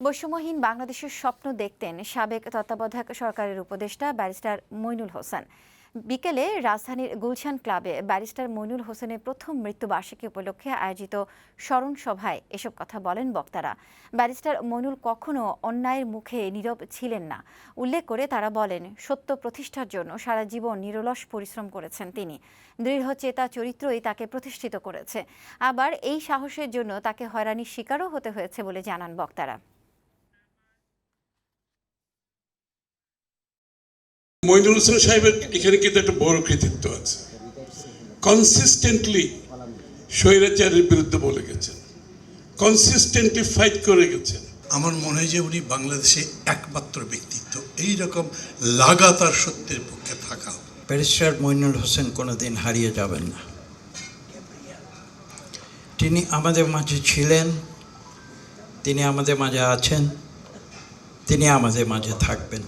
বৈষম্যহীন বাংলাদেশের স্বপ্ন দেখতেন সাবেক তত্ত্বাবধায়ক সরকারের উপদেষ্টা ব্যারিস্টার মইনুল হোসেন। বিকেলে রাজধানীর গুলশান ক্লাবে ব্যারিস্টার মইনুল হোসেনের প্রথম মৃত্যুবার্ষিকী উপলক্ষে আয়োজিত স্মরণ সভায় এসব কথা বলেন বক্তারা। ব্যারিস্টার মইনুল কখনো অন্যায়ের মুখে নীরব ছিলেন না। উল্লেখ করে তারা বলেন, সত্য প্রতিষ্ঠার জন্য সারা জীবন নিরলস পরিশ্রম করেছেন তিনি। দৃঢ় চেতা চরিত্রই তাকে প্রতিষ্ঠিত করেছে। আবার এই সাহসের জন্য তাকে হয়রানির শিকারও হতে হয়েছে বলে জানান বক্তারা। মইনুল হোসেন সাহেবের এখানে কিন্তু একটা বড় কৃতিত্ব আছে। কনসিস্টেন্টলি স্বৈরাচারের বিরুদ্ধে বলে গেছেন। কনসিস্টেন্টলি ফাইট করে গেছেন। আমার মনে হয় যে উনি বাংলাদেশে একমাত্র ব্যক্তিত্ব। এই রকম লাগাতার সত্যের পক্ষে থাকা ব্যারিস্টার মইনুল হোসেন কোনোদিন হারিয়ে যাবেন না। তিনি আমাদের মাঝে ছিলেন তিনি আমাদের মাঝে আছেন তিনি আমাদের মাঝে থাকবেন।